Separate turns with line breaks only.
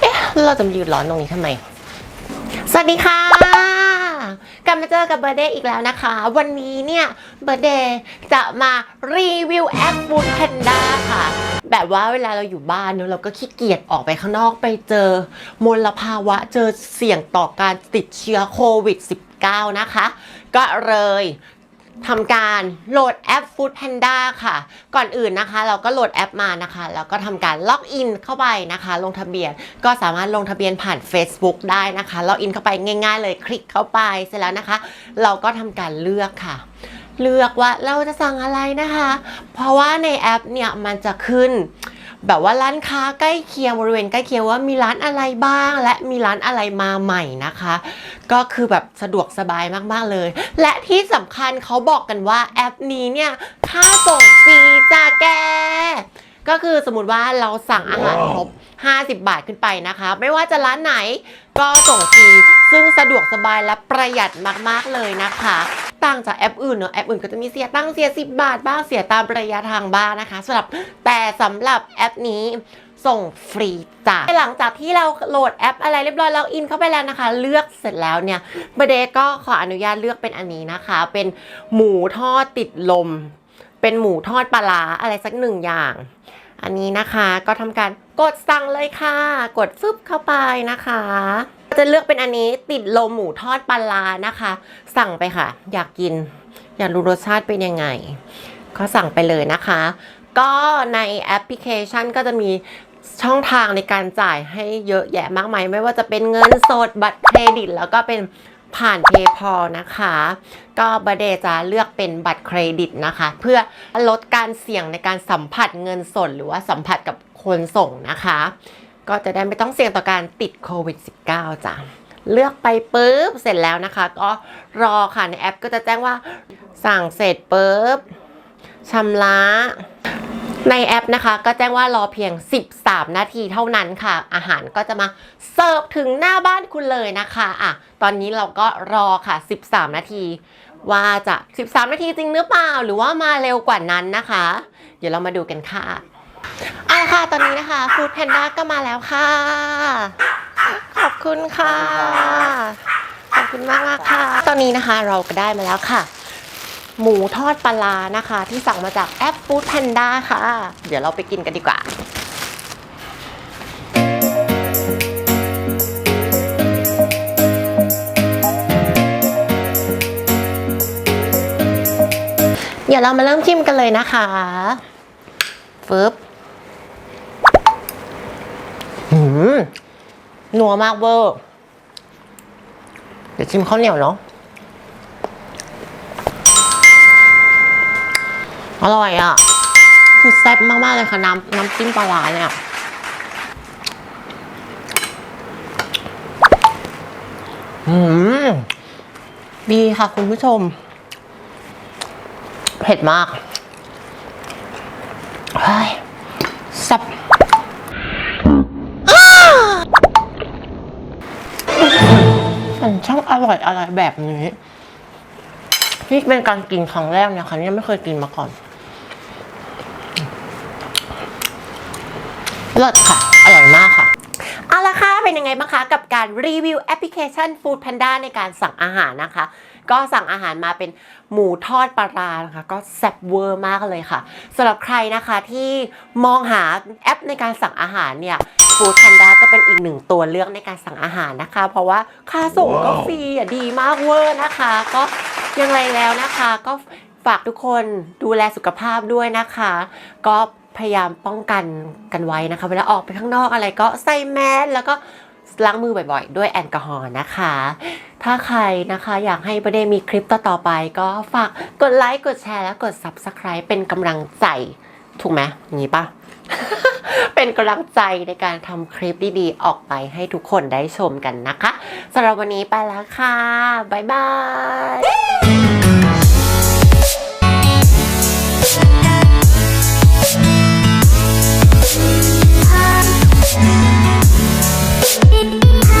เอ๊ะเราจะมายืนร้อนตรงนี้ทำไม สวัสดีค่ะ กลับมาเจอกับเบอร์เดย์อีกแล้วนะคะ วันนี้เนี่ยเบอร์เดย์จะมารีวิวแอป Food Panda ค่ะ แบบว่าเวลาเราอยู่บ้านเนอะเราก็ขี้เกียจออกไปข้างนอกไปเจอมลภาวะ เจอเสี่ยงต่อการติดเชื้อโควิด -19 นะคะ ก็เลย ทำการโหลดแอป Food Panda ค่ะ ก่อนอื่นนะคะ เราก็โหลดแอปมานะคะ แล้วก็ทำการล็อกอินเข้าไปนะคะ ลงทะเบียนก็สามารถลงทะเบียนผ่าน Facebook ได้นะคะล็อกอินเข้าไปง่าย ๆ เลยคลิกเข้าไปเสร็จแล้วนะคะ เราก็ทำการเลือกค่ะ เลือกว่าเราจะสั่งอะไรนะคะ เพราะว่าในแอปเนี่ยมันจะขึ้น แบบว่าร้านค้าใกล้เคียงบริเวณใกล้เคียงว่ามีร้านอะไรบ้าง และมีร้านอะไรมาใหม่นะคะ ก็คือแบบสะดวกสบายมากๆเลย และที่สำคัญเขาบอกกันว่าแอปนี้เนี่ยค่าส่งฟรีจ้าแก ก็คือสมมติว่าเราสั่งอาหารครบ 50 บาทขึ้นไปนะคะ ไม่ว่าจะร้านไหนก็ส่งฟรีซึ่งสะดวกสบายและประหยัดมาก ๆ เลยนะคะต่างจากแอปอื่นเนอะแอปอื่นก็จะมีเสียตังค์เสีย 10 บาท บ้างเสียตามระยะทางบ้างนะคะสำหรับแต่สำหรับแอปนี้ส่งฟรีจ้ะหลังจากที่เราโหลดแอปอะไรเรียบร้อยเราอินเข้าไปแล้วนะคะ เลือกเสร็จแล้วเนี่ยเบเดก็ขออนุญาตเลือกเป็นอันนี้นะคะ เป็นหมูทอดติดลม เป็นหมูทอดปลาอะไรสักหนึ่งอย่าง อันนี้นะคะก็ทำการกดสั่งเลยค่ะ กดฟึบเข้าไปนะคะ จะเลือกเป็นอันนี้ติดลมหมูทอดปลาร้านะคะ สั่งไปค่ะ อยากกิน อยากรู้รสชาติเป็นยังไง ก็สั่งไปเลยนะคะ ก็ในแอปพลิเคชันก็จะมีช่องทางในการจ่ายให้เยอะแยะมากมาย ไม่ว่าจะเป็นเงินสดบัตรเครดิต แล้วก็เป็น ผ่าน PayPal นะคะ ก็บเดจะเลือกเป็นบัตรเครดิตนะคะ เพื่อลดการเสี่ยงในการสัมผัสเงินสดหรือว่าสัมผัสกับคนส่งนะคะ ก็จะได้ไม่ต้องเสี่ยงต่อการติดโควิด -19 จ้ะเลือกไปปุ๊บเสร็จแล้วนะคะ ก็รอค่ะในแอปก็จะแจ้งว่าสั่งเสร็จปุ๊บชำระ ในแอปนะคะ ก็แจ้งว่ารอเพียง 13 นาทีเท่านั้นค่ะ อาหารก็จะมาเสิร์ฟถึงหน้าบ้านคุณเลยนะคะอะตอนนี้เราก็รอค่ะ 13 นาที ว่าจะ 13 นาทีจริงหรือเปล่า หรือว่ามาเร็วกว่านั้นนะคะ เดี๋ยวเรามาดูกันค่ะเอาละค่ะตอนนี้นะคะฟู้ดแพนด้าก็มาแล้วค่ะ ขอบคุณค่ะ ขอบคุณมากมากค่ะ ตอนนี้นะคะเราก็ได้มาแล้วค่ะ หมูทอดปลาร้านะคะ ที่สั่งมาจากแอป Food Panda ค่ะ เดี๋ยวเราไปกินกันดีกว่าเดี๋ยวเรามาเริ่มชิมกันเลยนะคะฟึบหืมนัวมากเวอร์ เดี๋ยวชิมข้าวเหนียวเนาะ อร่อยอะ คือแซ่บมากๆเลยค่ะ น้ำน้ำจิ้มปลาร้าเนี่ยอืมดีค่ะคุณผู้ชม เผ็ดมากเฮ้ยแซ่บมันช่างอร่อยอะไรแบบนี้ นี่เป็นการกินครั้งแรกนะคะเนี่ยไม่เคยกินมาก่อน เลิศค่ะ อร่อยมากค่ะเอาละค่ะเป็นยังไงบ้างคะ กับการรีวิวแอปพลิเคชัน Food Panda ในการสั่งอาหารนะคะ ก็สั่งอาหารมาเป็นหมูทอดปลาร้านะคะ ก็แซ่บเวอร์มากเลยค่ะสำหรับใครนะคะที่มองหาแอปในการสั่งอาหารเนี่ย Food Panda ก็เป็นอีกหนึ่งตัวเลือกในการสั่งอาหารนะคะ เพราะว่าค่าส่งก็ฟรีอะดีมากเวอร์นะคะ ก็ยังไงแล้วนะคะ ก็ฝากทุกคนดูแลสุขภาพด้วยนะคะ ก็ พยายามป้องกันกันไว้นะคะ เวลาออกไปข้างนอกอะไรก็ใส่แมสแล้วก็ล้างมือบ่อยๆ ด้วยแอลกอฮอล์นะคะ ถ้าใครนะคะอยากให้ประเดมีคลิปต่อๆไป ก็ฝากกดไลค์ กดแชร์ และกด Subscribe เป็นกำลังใจ ถูกไหมอย่างนี้ปะเป็นกำลังใจในการทำคลิปดีๆ ออกไปให้ทุกคนได้ชมกันนะคะสำหรับวันนี้ไปแล้วค่ะ บ๊ายบาย